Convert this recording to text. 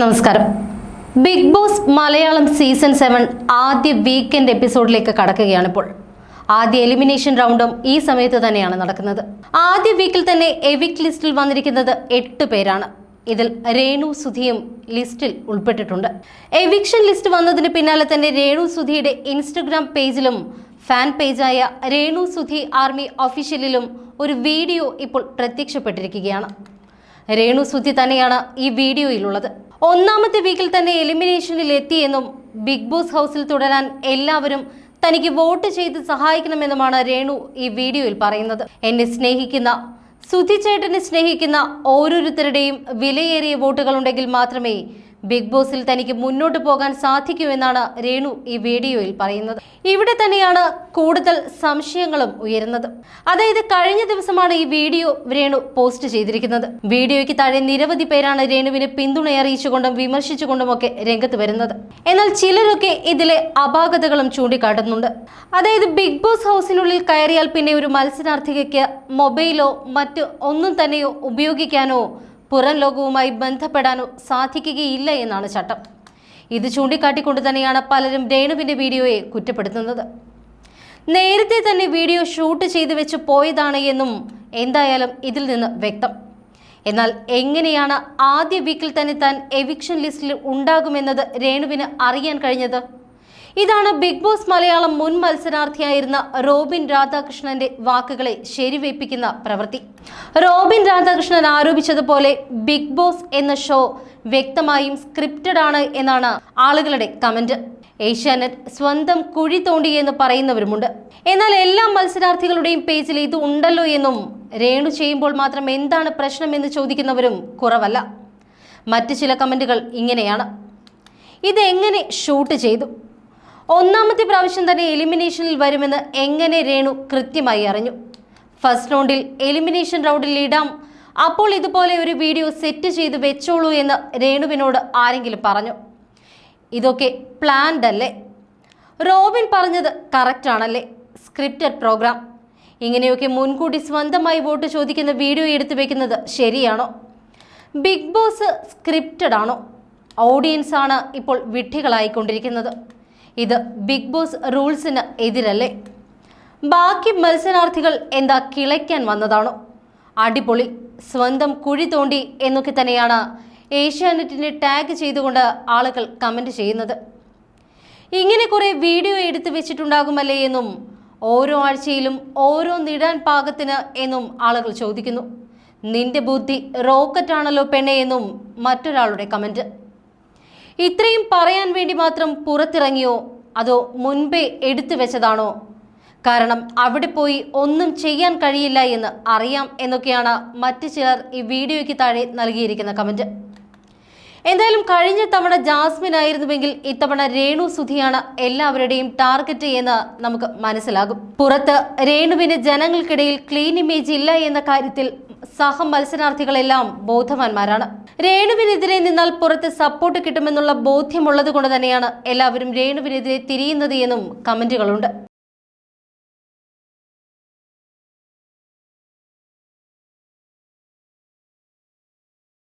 നമസ്കാരം. Bigg Boss Malayalam season seven ആദ്യ weekend എപ്പിസോഡിലേക്ക് കടക്കുകയാണിപ്പോൾ ആദ്യ എലിമിനേഷൻ റൗണ്ടും ഈ സമയത്ത് തന്നെയാണ് നടക്കുന്നത്. ആദ്യ വീക്കിൽ തന്നെ എവിക് ലിസ്റ്റിൽ വന്നിരിക്കുന്നത് എട്ട് പേരാണ്. ഇതിൽ രേണു സുധിയും ലിസ്റ്റിൽ ഉൾപ്പെട്ടിട്ടുണ്ട്. എവിക്ഷൻ ലിസ്റ്റ് വന്നതിന് പിന്നാലെ തന്നെ രേണു സുധിയുടെ ഇൻസ്റ്റഗ്രാം പേജിലും ഫാൻ പേജായ രേണു സുധി ആർമി ഒഫീഷ്യലിലും ഒരു വീഡിയോ ഇപ്പോൾ പ്രത്യക്ഷപ്പെട്ടിരിക്കുകയാണ്. രേണു സുധി തന്നെയാണ് ഈ വീഡിയോയിലുള്ളത് ഒന്നാമത്തെ വീക്കിൽ തന്നെ എലിമിനേഷനിൽ എത്തിയെന്നും ബിഗ് ബോസ് ഹൗസിൽ തുടരാൻ എല്ലാവരും തനിക്ക് വോട്ട് ചെയ്ത് സഹായിക്കണമെന്നുമാണ് രേണു ഈ വീഡിയോയിൽ പറയുന്നത്. എന്നെ സ്നേഹിക്കുന്ന സുധിചേട്ടനെ സ്നേഹിക്കുന്ന ഓരോരുത്തരുടെയും വിലയേറിയ വോട്ടുകളുണ്ടെങ്കിൽ മാത്രമേ ബിഗ് ബോസിൽ തനിക്ക് മുന്നോട്ട് പോകാൻ സാധിക്കുമെന്നാണ് രേണു ഈ വീഡിയോയിൽ പറയുന്നത്. ഇവിടെ തന്നെയാണ് കൂടുതൽ സംശയങ്ങളും ഉയരുന്നത്. അതായത് കഴിഞ്ഞ ദിവസമാണ് ഈ വീഡിയോ രേണു പോസ്റ്റ് ചെയ്തിരിക്കുന്നത്. വീഡിയോയ്ക്ക് താഴെ നിരവധി പേരാണ് രേണുവിനെ പിന്തുണ അറിയിച്ചുകൊണ്ടും വിമർശിച്ചുകൊണ്ടുമൊക്കെ രംഗത്ത് വരുന്നത്. എന്നാൽ ചിലരൊക്കെ ഇതിലെ അപാകതകളും ചൂണ്ടിക്കാട്ടുന്നുണ്ട്. അതായത് ബിഗ് ബോസ് ഹൗസിനുള്ളിൽ കയറിയാൽ പിന്നെ ഒരു മത്സരാർത്ഥികയ്ക്ക് മൊബൈലോ മറ്റ് ഒന്നും തന്നെയോ ഉപയോഗിക്കാനോ പുറം ലോകവുമായി ബന്ധപ്പെടാനോ സാധിക്കുകയില്ല എന്നാണ് ചട്ടം. ഇത് ചൂണ്ടിക്കാട്ടിക്കൊണ്ട് തന്നെയാണ് പലരും രേണുവിന്റെ വീഡിയോയെ കുറ്റപ്പെടുത്തുന്നത്. നേരത്തെ തന്നെ വീഡിയോ ഷൂട്ട് ചെയ്തു വെച്ച് പോയതാണ് എന്നും എന്തായാലും ഇതിൽ നിന്ന് വ്യക്തം. എന്നാൽ എങ്ങനെയാണ് ആദ്യ വീക്കിൽ തന്നെ താൻ എവിക്ഷൻ ലിസ്റ്റിൽ ഉണ്ടാകുമെന്നത് രേണുവിന് അറിയാൻ കഴിഞ്ഞത്? ഇതാണ് ബിഗ് ബോസ് മലയാളം മുൻ മത്സരാർത്ഥിയായിരുന്ന റോബിൻ രാധാകൃഷ്ണന്റെ വാക്കുകളെ ശരിവയ്പ്പിക്കുന്ന പ്രവൃത്തി. റോബിൻ രാധാകൃഷ്ണൻ ആരോപിച്ചതുപോലെ ബിഗ് ബോസ് എന്ന ഷോ വ്യക്തമായും സ്ക്രിപ്റ്റഡ് ആണ് എന്നാണ് ആളുകളുടെ കമന്റ്. ഏഷ്യാനെറ്റ് സ്വന്തം കുഴി തോണ്ടി എന്ന് പറയുന്നവരുമുണ്ട്. എന്നാൽ എല്ലാ മത്സരാർത്ഥികളുടെയും പേജിൽ ഇത് ഉണ്ടല്ലോ എന്നും രേണു ചെയ്യുമ്പോൾ മാത്രം എന്താണ് പ്രശ്നം എന്ന് ചോദിക്കുന്നവരും കുറവല്ല. മറ്റ് ചില കമന്റുകൾ ഇങ്ങനെയാണ്. ഇതെങ്ങനെ ഷൂട്ട് ചെയ്തു? ഒന്നാമത്തെ പ്രാവശ്യം തന്നെ എലിമിനേഷനിൽ വരുമെന്ന് എങ്ങനെ രേണു കൃത്യമായി അറിഞ്ഞു. ഫസ്റ്റ് റൗണ്ടിൽ എലിമിനേഷൻ റൗണ്ടിൽ ഇടാം. അപ്പോൾ ഇതുപോലെ ഒരു വീഡിയോ സെറ്റ് ചെയ്ത് വെച്ചോളൂ എന്ന് രേണുവിനോട് ആരെങ്കിലും പറഞ്ഞു. ഇതൊക്കെ പ്ലാൻഡ് അല്ലേ? റോബിൻ പറഞ്ഞത് കറക്റ്റ് ആണല്ലേ? സ്ക്രിപ്റ്റഡ് പ്രോഗ്രാം ഇങ്ങനെയൊക്കെ മുൻകൂട്ടി സ്വന്തമായി വോട്ട് ചോദിക്കുന്ന വീഡിയോ എടുത്തു വെക്കുന്നത് ശരിയാണോ? ബിഗ് ബോസ് സ്ക്രിപ്റ്റഡ് ആണോ? ഓഡിയൻസ് ആണ് ഇപ്പോൾ വിഡ്ഢികളായിക്കൊണ്ടിരിക്കുന്നത്. ഇത് ബിഗ് ബോസ് റൂൾസിന് എതിരല്ലേ? ബാക്കി മത്സരാർത്ഥികൾ എന്താ കിളയ്ക്കാൻ വന്നതാണോ? അടിപൊളി സ്വന്തം കുഴി തോണ്ടി എന്നൊക്കെ തന്നെയാണ് ഏഷ്യാനെറ്റിനെ ടാഗ് ചെയ്തുകൊണ്ട് ആളുകൾ കമന്റ് ചെയ്യുന്നത്. ഇങ്ങനെ കുറേ വീഡിയോ എടുത്തു വെച്ചിട്ടുണ്ടാകുമല്ലേ എന്നും ഓരോ ആഴ്ചയിലും ഓരോ നിടാൻ പാകത്തിന് എന്നും ആളുകൾ ചോദിക്കുന്നു. നിന്റെ ബുദ്ധി റോക്കറ്റ് ആണല്ലോ പെണ്ണെ എന്നും മറ്റൊരാളുടെ കമന്റ് ഇത്രയും പറയാൻ വേണ്ടി മാത്രം പുറത്തിറങ്ങിയോ? അതോ മുൻപേ എടുത്തു വെച്ചതാണോ? കാരണം അവിടെ പോയി ഒന്നും ചെയ്യാൻ കഴിയില്ല എന്ന് അറിയാം എന്നൊക്കെയാണ് മറ്റു ചിലർ ഈ വീഡിയോയ്ക്ക് താഴെ നൽകിയിരിക്കുന്ന കമന്റ്. എന്തായാലും കഴിഞ്ഞ തവണ ജാസ്മിൻ ആയിരുന്നുവെങ്കിൽ ഇത്തവണ രേണു സുധിയാണ് എല്ലാവരുടെയും ടാർഗറ്റ് എന്ന് നമുക്ക് മനസ്സിലാകും. പുറത്ത് രേണുവിന് ജനങ്ങൾക്കിടയിൽ ക്ലീൻ ഇമേജ് ഇല്ല എന്ന കാര്യത്തിൽ സഹ മത്സരാർത്ഥികളെല്ലാം ബോധവാന്മാരാണ്. രേണുവിനെതിരെ നിന്നാൽ പുറത്ത് സപ്പോർട്ട് കിട്ടുമെന്നുള്ള ബോധ്യമുള്ളത് കൊണ്ട് തന്നെയാണ് എല്ലാവരും രേണുവിനെതിരെ തിരിയുന്നത് എന്നും കമന്റുകളുണ്ട്.